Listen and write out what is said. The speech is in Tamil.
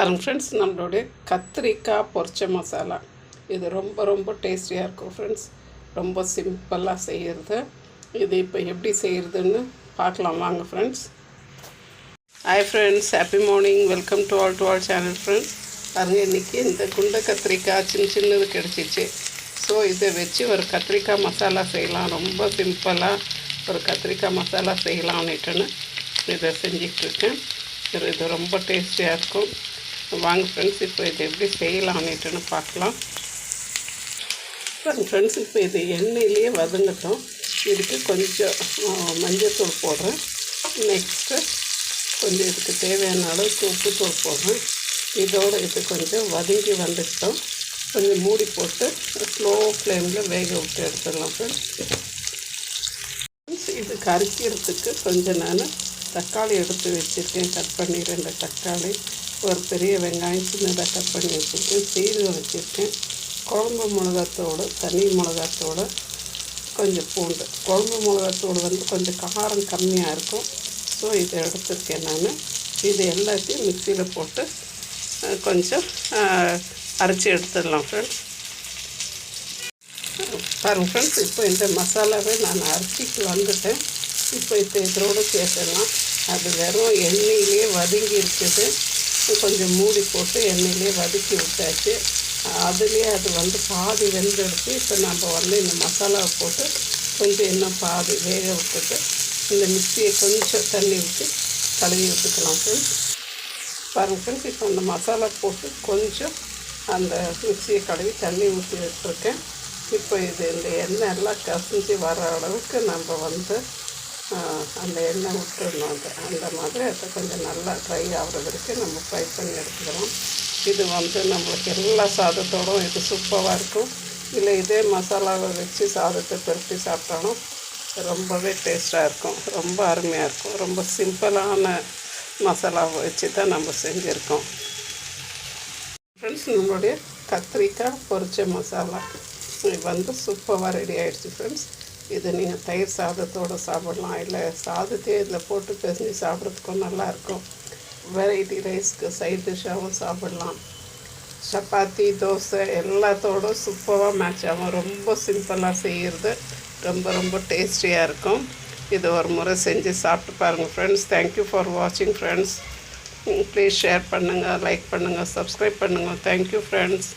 பாருங்கள் ஃப்ரெண்ட்ஸ் நம்மளுடைய கத்திரிக்காய் பொரிச்ச மசாலா. இது ரொம்ப ரொம்ப டேஸ்டியாக இருக்கும் ஃப்ரெண்ட்ஸ் ரொம்ப சிம்பிளாக செய்கிறது இது இப்போ எப்படி செய்கிறதுன்னு பார்க்கலாம். வாங்க friends hi friends happy morning welcome to all to all channel friends பாருங்கள் இன்றைக்கி இந்த குண்டை கத்திரிக்காய் சின்ன சின்னது கிடச்சிச்சு. ஸோ இதை வச்சு ஒரு கத்திரிக்காய் மசாலா செய்யலாம். ரொம்ப சிம்பிளாக ஒரு கத்திரிக்காய் மசாலா செய்யலாம்னுட்டுன்னு இதை செஞ்சிகிட்ருக்கேன் இது ரொம்ப டேஸ்டியாக இருக்கும். வாங்க ஃப்ரெண்ட்ஸ் இப்போ இதை எப்படி செய்யலாம்னுட்டுன்னு பார்க்கலாம். ஃப்ரெண்ட்ஸ் இப்போ இது எண்ணெயிலேயே வதங்கட்டும். இதுக்கு கொஞ்சம் மஞ்சத்தூள் போடுறேன். நெக்ஸ்ட்டு கொஞ்சம் இதுக்கு தேவையான அளவுக்கு உப்புத்தூள் போடுறேன். இதோடு இது கொஞ்சம் வதங்கி வந்துட்டோம். கொஞ்சம் மூடி போட்டு ஸ்லோ ஃப்ளேமில் வேக விட்டு எடுத்துடலாம் ஃப்ரெண்ட்ஸ் இது கரைக்கிறதுக்கு கொஞ்சம் நான் தக்காளி எடுத்து வச்சுருக்கேன். கட் பண்ணி ரெண்டு தக்காளி. ஒரு பெரிய வெங்காயம் சின்னதாக கட் பண்ணி வச்சுருக்கேன். சீரகம் வச்சுருக்கேன். குழம்பு மிளகாத்தோடு தனி மிளகாத்தோடு கொஞ்சம் பூண்டு. குழம்பு மிளகாத்தூள் வந்து கொஞ்சம் காரம் கம்மியாக இருக்கும். ஸோ இதை எடுத்துருக்கேன் நான். இது எல்லாத்தையும் மிக்சியில் போட்டு கொஞ்சம் அரைச்சி எடுத்துடலாம் ஃப்ரெண்ட்ஸ் பாருங்க ஃப்ரெண்ட்ஸ் இப்போ இந்த மசாலாவை நான் அரைச்சிக்கு வந்துட்டேன். இப்போ இப்போ இதோடு சேர்த்துடலாம். அது வெறும் எண்ணெயிலே வதங்கி இருக்குது. கொஞ்சம் மூடி போட்டு எண்ணெயிலே வதக்கி விட்டாச்சு. அதுலேயே அது வந்து பாதி வெந்தெடுத்து இப்போ நம்ம வந்து இந்த மசாலாவை போட்டு கொஞ்சம் இன்னும் பாதி வேக விட்டுட்டு இந்த மிக்சியை கொஞ்சம் தண்ணி விட்டு கழுவி விட்டுக்கலாம் ஃப்ரெண்ட்ஸ் பாருங்கள் ஃப்ரெண்ட்ஸ் இப்போ அந்த மசாலா போட்டு கொஞ்சம் அந்த மிக்சியை கழுவி தண்ணி ஊற்றி வச்சுருக்கேன். இப்போ இது இந்த எண்ணெய் எல்லாம் கசிஞ்சு வர அளவுக்கு நம்ம வந்து அந்த எண்ணெய் விட்டுருணும் அது அந்த மாதிரி அதை கொஞ்சம் நல்லா ட்ரை ஆகிற வரைக்கும் நம்ம ஃப்ரை பண்ணி எடுத்துக்கிறோம். இது வந்து நம்மளுக்கு எல்லா சாதத்தோடும் இது சூப்பராக இருக்கும். இல்லை இதே மசாலாவை வச்சு சாதத்தை பெருட்டி சாப்பிட்டாலும் ரொம்பவே டேஸ்ட்டாக இருக்கும். ரொம்ப அருமையாக இருக்கும். ரொம்ப சிம்பிளான மசாலாவை வச்சு தான் நம்ம செஞ்சுருக்கோம். ஃப்ரெண்ட்ஸ் நம்மளுடைய கத்திரிக்காய் பொரிச்ச மசாலா. இது வந்து சூப்பராக ரெடி ஆகிடுச்சு ஃப்ரெண்ட்ஸ் இது நீங்கள் தயிர் சாதத்தோடு சாப்பிடலாம். இல்லை சாதத்தையே இதில் போட்டு பிசைஞ்சு சாப்பிட்றதுக்கும் நல்லாயிருக்கும் வெரைட்டி ரைஸ்க்கு சைட் டிஷ்ஷாகவும் சாப்பிடலாம். சப்பாத்தி தோசை எல்லாத்தோடும் சூப்பராக மேட்ச் ஆகும். ரொம்ப சிம்பிளாக செய்கிறது ரொம்ப ரொம்ப டேஸ்டியாக இருக்கும். இது ஒரு முறை செஞ்சு சாப்பிட்டு பாருங்கள் ஃப்ரெண்ட்ஸ் தேங்க்யூ ஃபார் வாட்சிங் ஃப்ரெண்ட்ஸ் ப்ளீஸ் ஷேர் பண்ணுங்கள் லைக் பண்ணுங்கள் சப்ஸ்கிரைப் பண்ணுங்கள் தேங்க்யூ ஃப்ரெண்ட்ஸ்